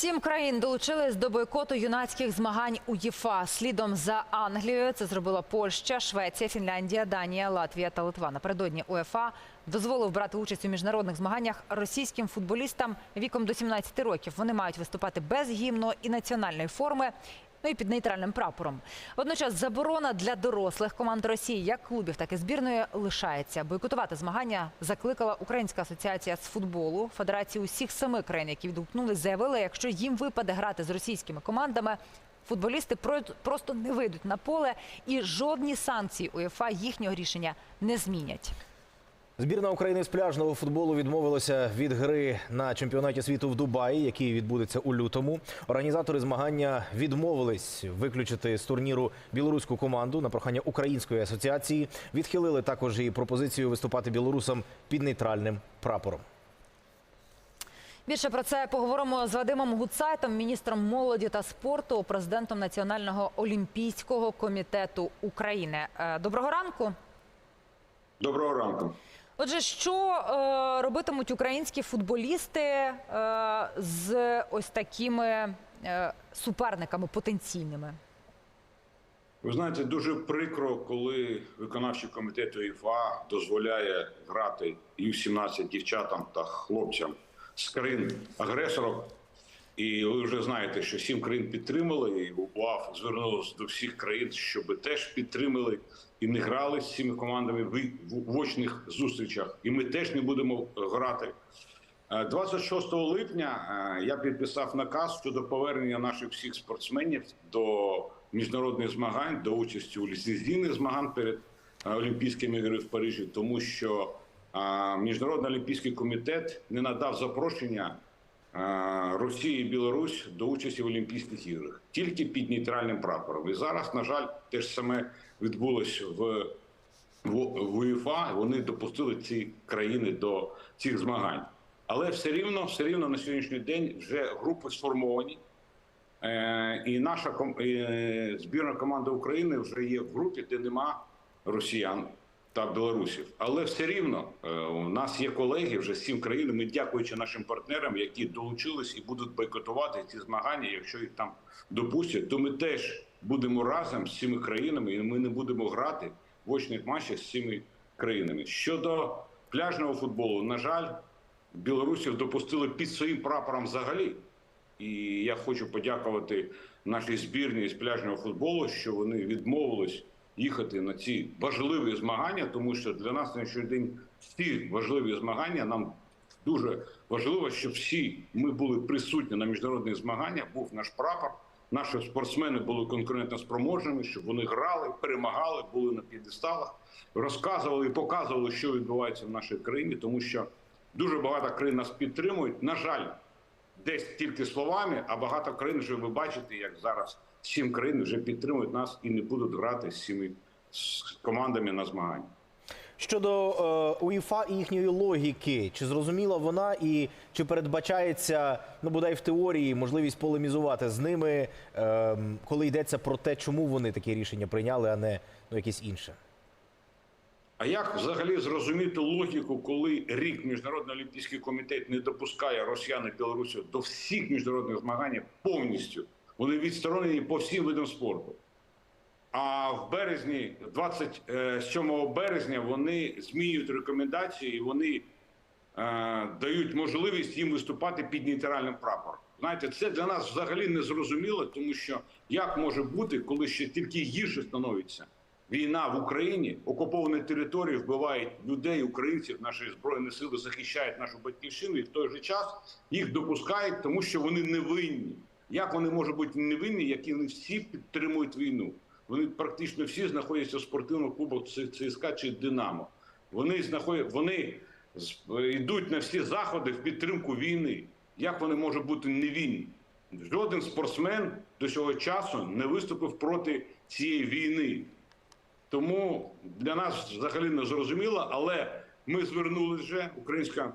Сім країн долучились до бойкоту юнацьких змагань у ЄФА. Слідом за Англією це зробила Польща, Швеція, Фінляндія, Данія, Латвія та Литва. Напередодні УЄФА дозволив брати участь у міжнародних змаганнях російським футболістам віком до 17 років. Вони мають виступати без гімну і національної форми. Ну і під нейтральним прапором. Водночас заборона для дорослих команд Росії, як клубів, так і збірної, лишається. Бойкотувати змагання закликала Українська асоціація з футболу. Федерації усіх семи країн, які відгукнулись, заявили, якщо їм випаде грати з російськими командами, футболісти про- просто не вийдуть на поле, і жодні санкції УЄФА їхнього рішення не змінять. Збірна України з пляжного футболу відмовилася від гри на чемпіонаті світу в Дубаї, який відбудеться у лютому. Організатори змагання відмовились виключити з турніру білоруську команду на прохання української асоціації. Відхилили також і пропозицію виступати білорусам під нейтральним прапором. Більше про це поговоримо з Вадимом Гуцайтом, міністром молоді та спорту, президентом Національного олімпійського комітету України. Е, Доброго ранку. Доброго ранку. Отже, що е, робитимуть українські футболісти е, з ось такими е, суперниками потенційними? Ви знаєте, дуже прикро, коли виконавчий комітет УЄФА дозволяє грати Ю-17 дівчатам та хлопцям з країн агресорів. І ви вже знаєте, що сім країн підтримали, і УАФ звернулося до всіх країн, щоб теж підтримали і не грали з цими командами в очних зустрічах. І ми теж не будемо грати. Е, 26 липня е, я підписав наказ щодо повернення наших всіх спортсменів до міжнародних змагань, до участі у ліцензійних змагань перед е, Олімпійськими іграми в Парижі, тому що е, Міжнародний олімпійський комітет не надав запрошення Росії і Білорусь до участі в Олімпійських іграх тільки під нейтральним прапором. І зараз, на жаль, те ж саме відбулось в в УЄФА вони допустили ці країни до цих змагань. Але все рівно, все рівно на сьогоднішній день вже групи сформовані. Е, і наша е, збірна команда України вже є в групі, де нема росіян та білорусів. Але все рівно е, у нас є колеги вже з сім країн. Ми дякуючи нашим партнерам, які долучились і будуть бойкотувати ці змагання. Якщо їх там допустять, то ми теж будемо разом з цими країнами, і ми не будемо грати в очних матчах з цими країнами. Щодо пляжного футболу, на жаль, білорусів допустили під своїм прапором взагалі. І я хочу подякувати нашій збірні з пляжного футболу, що вони відмовились їхати на ці важливі змагання, тому що для нас на сьогоднішній день ці важливі змагання нам дуже важливо, щоб всі ми були присутні на міжнародних змаганнях. Був наш прапор. Наші спортсмени були конкурентно спроможними, щоб вони грали, перемагали, були на п'єдесталах, розказували і показували, що відбувається в нашій країні, тому що дуже багато країн нас підтримують. На жаль, десь тільки словами, а багато країн вже ви бачите, як зараз сім країн вже підтримують нас і не будуть грати з цими командами на змагання. Щодо е, УЄФА і їхньої логіки, чи зрозуміла вона і чи передбачається, ну бодай в теорії, можливість полемізувати з ними, е, коли йдеться про те, чому вони такі рішення прийняли, а не ну, якісь інше? А як взагалі зрозуміти логіку, коли рік міжнародний олімпійський комітет не допускає росіян і білорусів до всіх міжнародних змагань повністю? Вони відсторонені по всім видам спорту. А в березні, 27 березня, вони змінюють рекомендації і вони е, дають можливість їм виступати під нейтральним прапором. Знаєте, це для нас взагалі не зрозуміло, тому що як може бути, коли ще тільки гірше становиться війна в Україні, окуповані території вбивають людей, українців, наші збройні сили захищають нашу батьківщину, і в той же час їх допускають, тому що вони не винні. Як вони можуть бути невинні, як і вони всі підтримують війну? Вони практично всі знаходяться в спортивному клубах ЦСКА чи Динамо. Вони знаходять, вони йдуть на всі заходи в підтримку війни. Як вони можуть бути невинні? Жоден спортсмен до цього часу не виступив проти цієї війни. Тому для нас взагалі не зрозуміло, але ми звернулися вже, Українська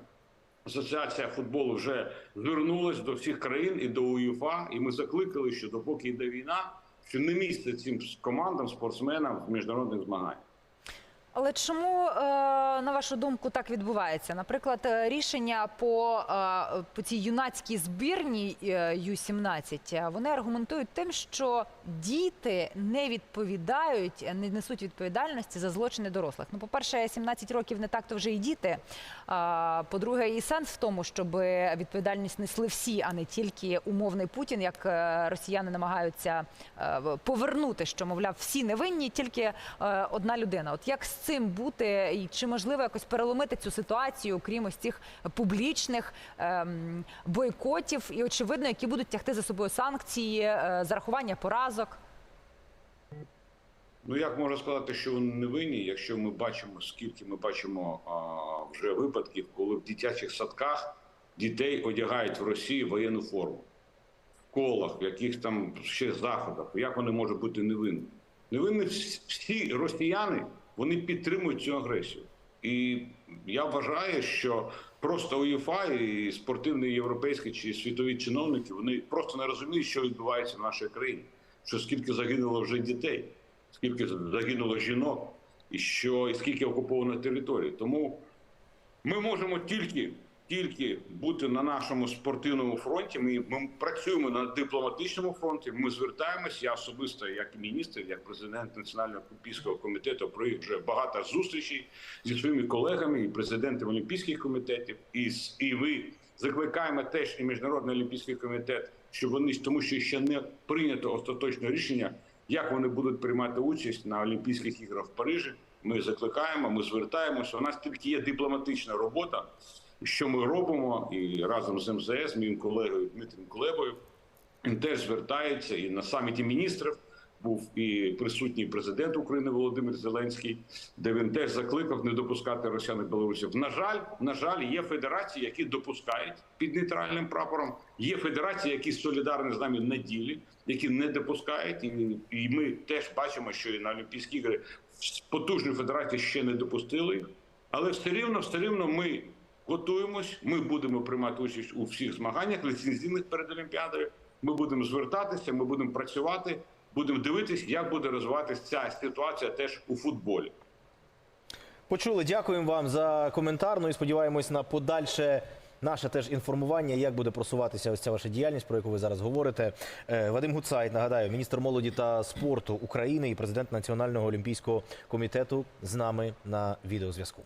асоціація футболу вже звернулась до всіх країн і до УЄФА, і ми закликали, що допоки йде війна, що не місце цим командам, спортсменам в міжнародних змаганнях. Але чому, е, на вашу думку, так відбувається? Наприклад, е, рішення по, е, по цій юнацькій збірній е, Ю-17, е, вони аргументують тим, що діти не відповідають, не несуть відповідальності за злочини дорослих. Ну, по-перше, 17 років не так то вже і діти. По-друге, і сенс в тому, щоб відповідальність несли всі, а не тільки умовний Путін, як росіяни намагаються повернути, що мовляв, всі невинні, тільки одна людина. От як з цим бути, і чи можливо якось переломити цю ситуацію, крім ось цих публічних ем, бойкотів, і очевидно, які будуть тягти за собою санкції, е, зарахування поразок. Ну як можна сказати, що вони не винні, якщо ми бачимо, скільки ми бачимо а, вже випадків, коли в дитячих садках дітей одягають в Росії воєнну форму в колах, в яких там ще заходах. Як вони можуть бути невинні? Невинні всі росіяни вони підтримують цю агресію. І я вважаю, що просто УЄФА і спортивні європейські чи світові чиновники вони просто не розуміють, що відбувається в нашій країні, що скільки загинуло вже дітей скільки загинуло жінок, і що і скільки окуповано територій. Тому ми можемо тільки, тільки бути на нашому спортивному фронті. Ми, ми працюємо на дипломатичному фронті. Ми звертаємось. Я особисто, як міністр, як президент Національного олімпійського комітету, провів вже багато зустрічей зі своїми колегами і президентами олімпійських комітетів. І, і ви закликаємо теж і міжнародний олімпійський комітет, щоб вони тому, що ще не прийнято остаточне рішення, як вони будуть приймати участь на Олімпійських іграх в Парижі. Ми закликаємо, ми звертаємося. У нас тільки є дипломатична робота, що ми робимо, і разом з МЗС, моїм колегою Дмитром Кулебою, він теж звертається і на саміті міністрів. Був і присутній президент України Володимир Зеленський, де він теж закликав не допускати росіян і білорусів. На жаль, на жаль, є федерації, які допускають під нейтральним прапором. Є федерації, які солідарні з нами на ділі, які не допускають. І, і ми теж бачимо, що і на Олімпійські ігри потужні федерації ще не допустили їх. Але все рівно, все рівно ми готуємось. Ми будемо приймати участь у всіх змаганнях ліцензійних перед Олімпіадою. Ми будемо звертатися, ми будемо працювати, будемо дивитись, як буде розвиватися ця ситуація теж у футболі. Почули, дякуємо вам за коментар. Ну і сподіваємось на подальше наше теж інформування, як буде просуватися ось ця ваша діяльність, про яку ви зараз говорите. Е, Вадим Гуцайт, нагадаю, міністр молоді та спорту України і президент Національного олімпійського комітету з нами на відеозв'язку.